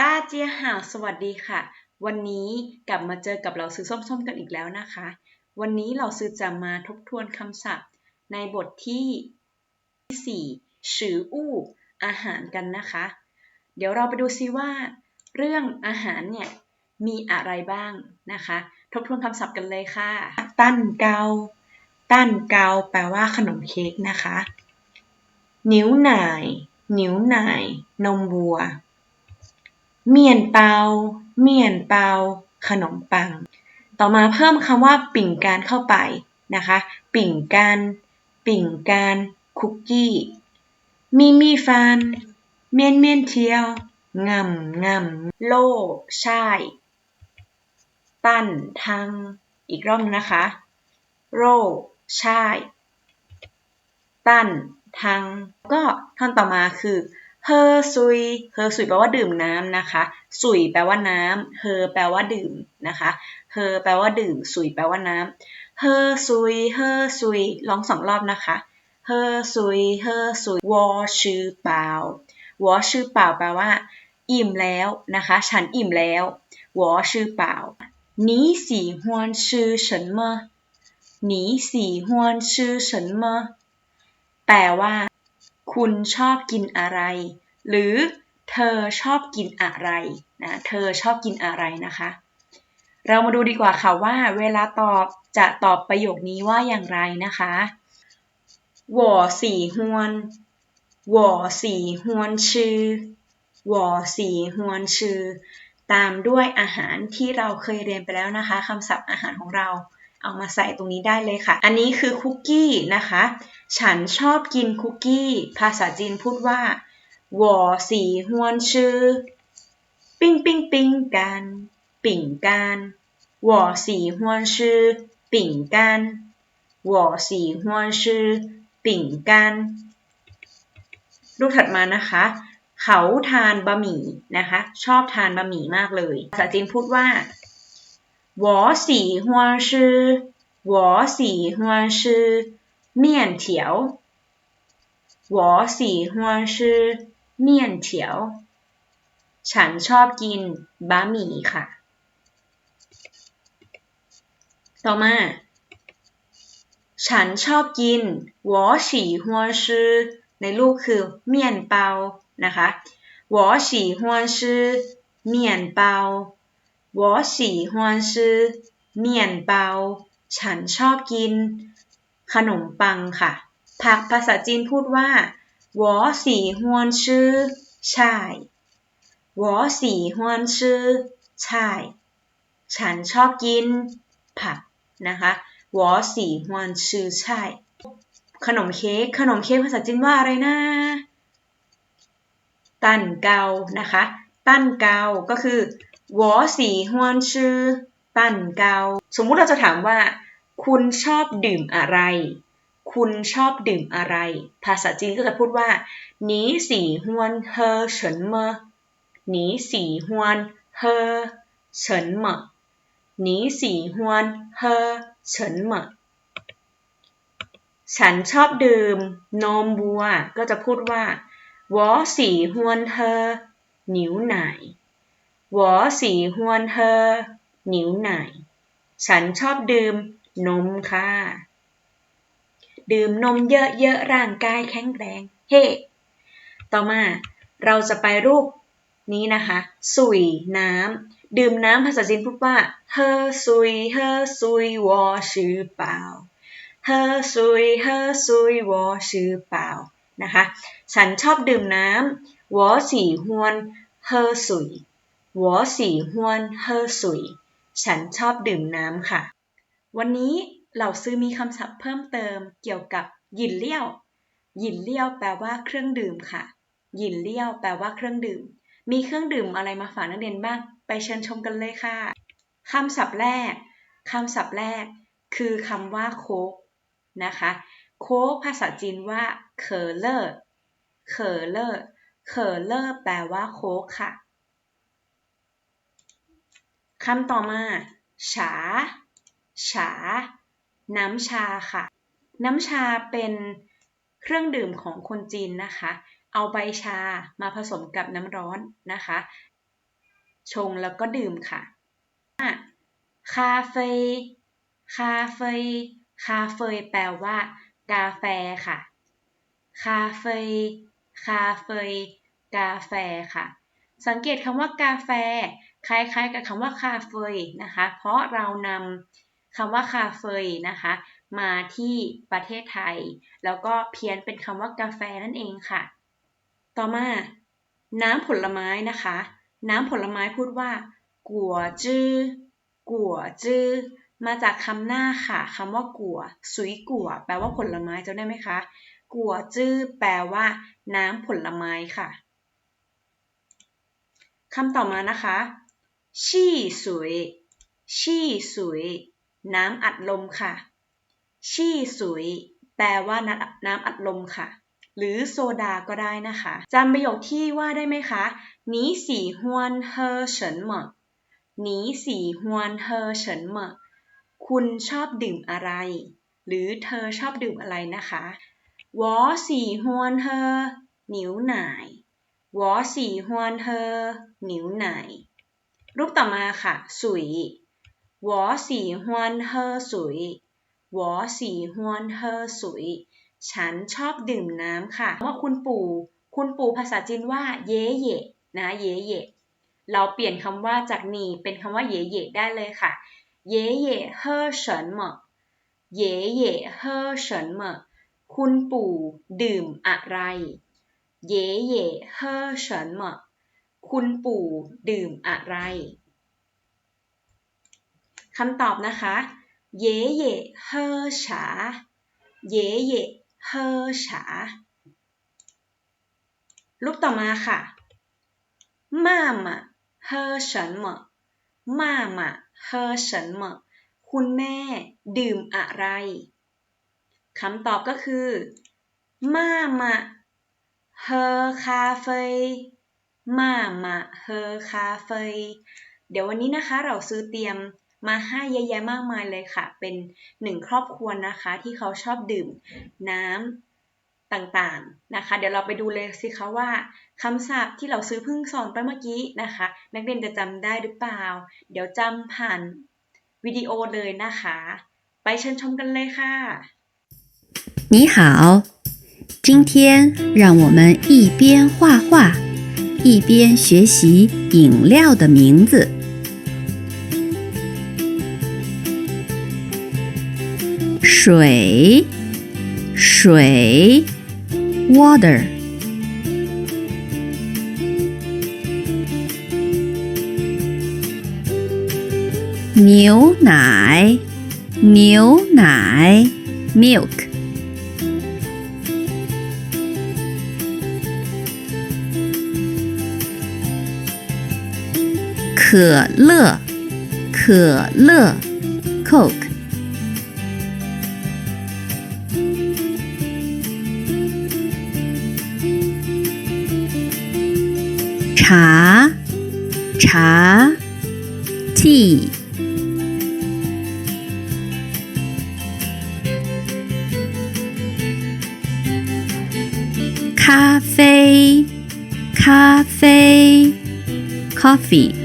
ต้าเจียหาวสวัสดีค่ะ วันนี้กลับมาเจอกับเราซื้อส้มๆกันอีกแล้วนะคะ วันนี้เราซื้อจะมาทบทวนคำศัพท์ ในบทที่ 4ชื่ออู้อาหารกันนะคะ เดี๋ยวเราไปดูซิว่า เรื่องอาหารเนี่ยมีอะไรบ้างนะคะ ทบทวนคำศัพท์กันเลยค่ะ ตั้นเกา ตั้นเกา แปลว่าขนมเค้กนะคะ นิ้วหน่าย นิ้วหน่าย นมวัว เมียนเปา เมียนเปา ขนมปัง ต่อมาเพิ่มคำว่าปิ่งการเข้าไปนะคะ ปิ่งการปิ่งการคุกกี้มีมีฟัน เมียนเมียนเทียวงำงำโล่ใช่ตั้นทังอีกรอบนะคะ โร่ใช่ตั้นทังก็ท่อนต่อมาคือ เฮอซุย เฮอซุยแปลว่าดื่มน้ำนะคะ สุยแปลว่าน้ำ เฮอแปลว่าดื่มนะคะ เฮอแปลว่าดื่ม สุยแปลว่าน้ำ เฮอซุย เฮอซุยลองสองรอบนะคะ เฮอซุย เฮอซุยวอชื่อเปล่าวอชื่อเปล่าแปลว่า อิ่มแล้วนะคะ ฉันอิ่มแล้ววอชื่อเปล่า你喜欢吃什么你喜欢吃什么แปลว่า คุณชอบกินอะไร หรือเธอชอบกินอะไรนะ เธอชอบกินอะไรนะคะ เรามาดูดีกว่าค่ะว่า เวลาตอบจะตอบประโยคนี้ว่าอย่างไรนะคะ我喜欢我喜欢吃我喜欢吃ตามด้วยอาหารที่เราเคยเรียนไปแล้วนะคะคำศัพท์อาหารของเรา เอามาใส่ตรงนี้ได้เลยค่ะ อันนี้คือคุกกี้นะคะ ฉันชอบกินคุกกี้ ภาษาจีนพูดว่า我喜欢吃ปิ้งปิ้งปิ้งกันปิ่งกัน我喜欢吃饼干我喜欢吃饼干รูปถัดมานะคะ เขาทานบะหมี่นะคะ ชอบทานบะหมี่มากเลย ภาษาจีนพูดว่า 我喜欢吃我喜欢吃面条我喜欢吃面条ฉันชอบกินบะหมี่ค่ะ ต่อมา ฉันชอบกิน我喜欢吃ในลูกคือเมี่ยนเปานะคะ我喜欢吃面包 我喜欢吃面包ฉันชอบกิน ขนมปังค่ะ ผักภาษาจีนพูดว่า我喜欢吃菜我喜欢吃菜ฉันชอบกิน ผักนะคะ我喜欢吃菜ขนมเค้ก ขนมเค้กภาษาจีนว่าอะไรนะ ตันเกา นะคะ ตันเกา ก็คือ วอสีฮวนชื่อตันเกา สมมุติเราจะถามว่า คุณชอบดื่มอะไร คุณชอบดื่มอะไร ภาษาจีนก็จะพูดว่าหนีสีฮวนเฮอเฉินเมอหนีสีฮวนเฮอเฉินเมอหนีสีฮวนเฮอเฉินเมอฉันชอบดื่มนมบัว ก็จะพูดว่าวอสีฮวนเฮอหนิวหน หวอสีฮวนเฮอหนิวไหน ฉันชอบดื่มนมค่ะ ดื่มนมเยอะๆร่างกายแข็งแรง เฮ้ ต่อมาเราจะไปรูปนี้นะคะ สุยน้ำดื่มน้ำภาษาจีนพูดว่าเฮอสุยเฮอสุยวอชื่อเปล่าเฮอสุยเฮอสุยวอชื่อเปล่านะคะ ฉันชอบดื่มน้ำวอสีฮวนเฮอสุย หวอสีห้วนเฮ่อสุย ฉันชอบดื่มน้ำค่ะ วันนี้เราซื้อมีคำศัพท์เพิ่มเติมเกี่ยวกับหยินเลี่ยว หยินเลี่ยวแปลว่าเครื่องดื่มค่ะ หยินเลี่ยวแปลว่าเครื่องดื่ม มีเครื่องดื่มอะไรมาฝากนักเรียนบ้าง ไปเชิญชมกันเลยค่ะ คำศัพท์แรก คำศัพท์แรก คือคำว่าโค้กนะคะ โค้กภาษาจีนว่าเคอเลอร์เคอเลอร์เคอเลอร์แปลว่าโค้กค่ะ คำต่อมา ฉา ฉา น้ำชาค่ะ น้ำชาเป็นเครื่องดื่มของคนจีนนะคะ เอาใบชามาผสมกับน้ำร้อนนะคะ ชงแล้วก็ดื่มค่ะคาเฟ่คาเฟ่คาเฟ่แปลว่า กาแฟค่ะ คาเฟ่คาเฟ่กาแฟค่ะ สังเกตคำว่ากาแฟ คล้ายๆกับคำว่าคาเฟ่นะคะ เพราะเรานำคำว่าคาเฟ่นะคะ มาที่ประเทศไทย แล้วก็เพี้ยนเป็นคำว่ากาแฟนั่นเองค่ะ ต่อมา น้ำผลไม้นะคะ น้ำผลไม้พูดว่า กัวจื้อกัวจื้อมาจากคำหน้าค่ะคำว่ากัวสุยกัวแปลว่าผลไม้จำได้ไหมคะกัวจื้อแปลว่า น้ำผลไม้ค่ะคำต่อมานะคะ ชี่สวยชี่สวยน้ำอัดลมค่ะ ชี่สวยแปลว่าน้ำอัดลมค่ะ หรือโซดาก็ได้นะคะจำประโยคที่ว่าได้ไหมคะหนีสีฮวนเฮอเฉินเหมอหนีสีฮวนเฮอเฉินเหมอคุณชอบดื่มอะไร หรือเธอชอบดื่มอะไรนะคะวอสีฮวนเฮอหนิวไหนวอสีฮวนเฮอหนิวไหน รูปต่อมาค่ะ สุยหวอสีฮวนเฮอสุยหวอสีฮวนเฮอสุย ฉันชอบดื่มน้ำค่ะว่าคุณปู่ คุณปู่ภาษาจีนว่า เย่เย่นะ เย่เย่เราเปลี่ยนคำว่าจากนีเป็นคำว่าเย่เย่ได้เลยค่ะ เย่เย่เฮอเฉินเหมอเย่เย่เฮอเฉินเหมอคุณปู่ดื่มอะไร เย่เย่เฮอเฉินเหมอ คุณปู่ดื่มอะไรคำตอบนะคะเย่เย่เฮอฉาเย่เย่เฮอฉารูปต่อมาค่ะมามาเฮอฉันเหมมามาเฮอฉันเหมคุณแม่ดื่มอะไรคำตอบก็คือมามาเฮอคาเฟ่ มามาเฮอคาเฟ่เดี๋ยววันนี้นะคะเราซื้อเตรียมมาให้เยอะแยะมากมายเลยค่ะ เป็นหนึ่งครอบครัวนะคะที่เขาชอบดื่มน้ำต่างๆนะคะ เดี๋ยวเราไปดูเลยสิคะว่าคำศัพท์ที่เราซื้อพึ่งสอนไปเมื่อกี้นะคะ นักเรียนจะจำได้หรือเปล่า เดี๋ยวจำผ่านวิดีโอเลยนะคะ ไปเชิญชมกันเลยค่ะ你好今天让我们一边画画， 一边学习饮料的名字。水，水，water。牛奶，牛奶，milk。可乐，可乐，Coke。茶，茶，Tea。咖啡，咖啡，Coffee。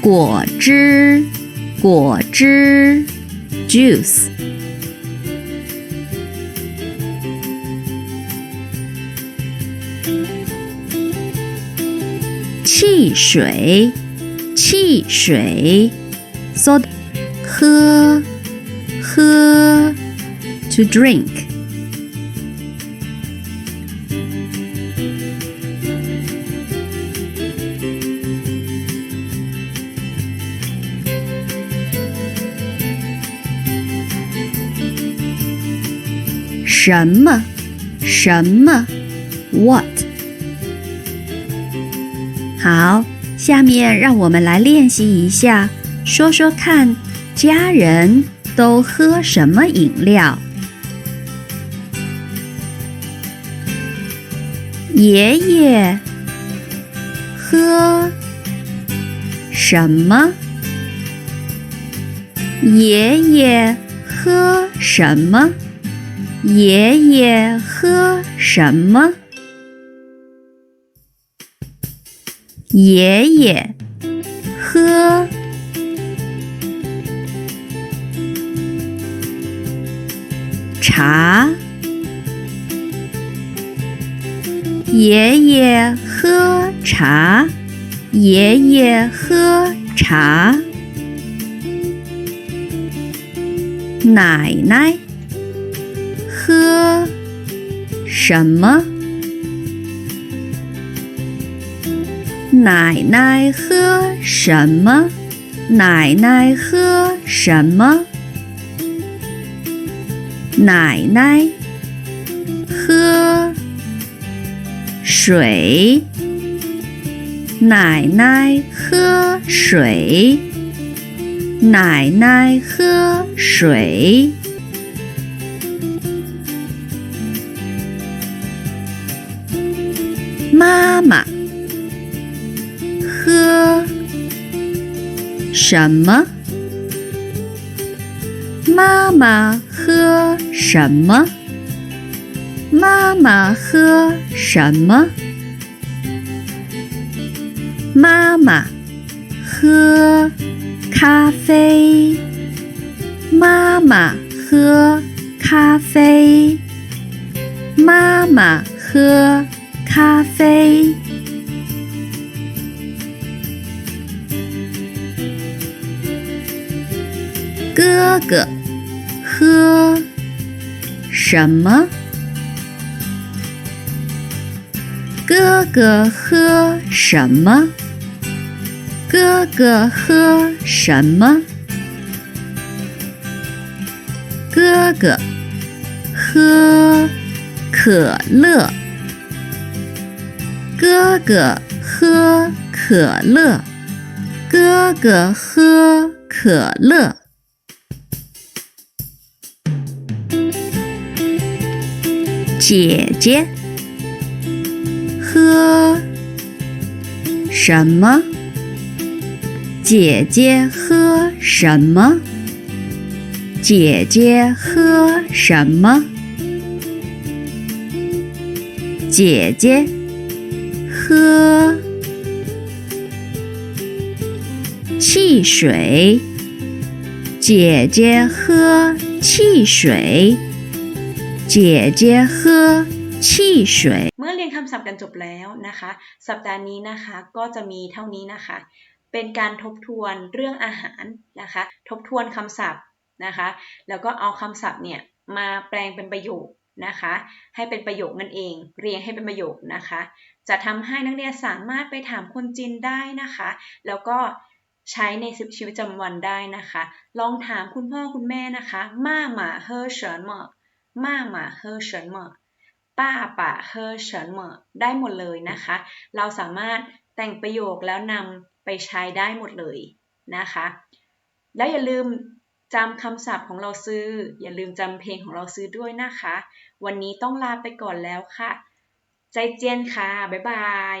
果汁，果汁，juice。汽水，汽水，soda。喝，喝，to drink。什么？什么？What？好，下面让我们来练习一下，说说看，家人都喝什么饮料？爷爷喝什么？爷爷喝什么？爷爷喝什么？爷爷喝茶。爷爷喝茶。爷爷喝茶。奶奶什么？奶奶喝什么？奶奶喝什么？奶奶喝水。奶奶喝水。奶奶喝水。妈妈喝什么？妈妈喝什么？妈妈喝什么？妈妈喝咖啡。妈妈喝咖啡。妈妈喝咖啡。哥哥喝什么？哥哥喝什么？哥哥喝什么？哥哥喝可乐。哥哥喝可乐。哥哥喝可乐。姐姐喝什么？姐姐喝什么？姐姐喝什么？姐姐喝汽水。姐姐喝汽水。姐姐喝汽水。 เมื่อเรียนคำศัพท์กันจบแล้วนะคะ สัปดาห์นี้นะคะก็จะมีเท่านี้นะคะ เป็นการทบทวนเรื่องอาหารนะคะ ทบทวนคำศัพท์นะคะ แล้วก็เอาคำศัพท์เนี่ยมาแปลงเป็นประโยคนะคะ ให้เป็นประโยคนั่นเอง เรียงให้เป็นประโยคนะคะ จะทำให้นักเรียนสามารถไปถามคนจีนได้นะคะ แล้วก็ใช้ในชีวิตประจำวันได้นะคะ ลองถามคุณพ่อคุณแม่นะคะม่าหมาเฮอเฉินเหมาม่าหมาเฮอเฉินเหมาป้าป่าเฮอเฉินเหมาได้หมดเลยนะคะ เราสามารถแต่งประโยคแล้วนำไปใช้ได้หมดเลยนะคะ แล้วอย่าลืมจำคำศัพท์ของเราซื้อ อย่าลืมจำเพลงของเราซื้อด้วยนะคะ วันนี้ต้องลาไปก่อนแล้วค่ะ ใจเจียนค่ะ บ๊ายบาย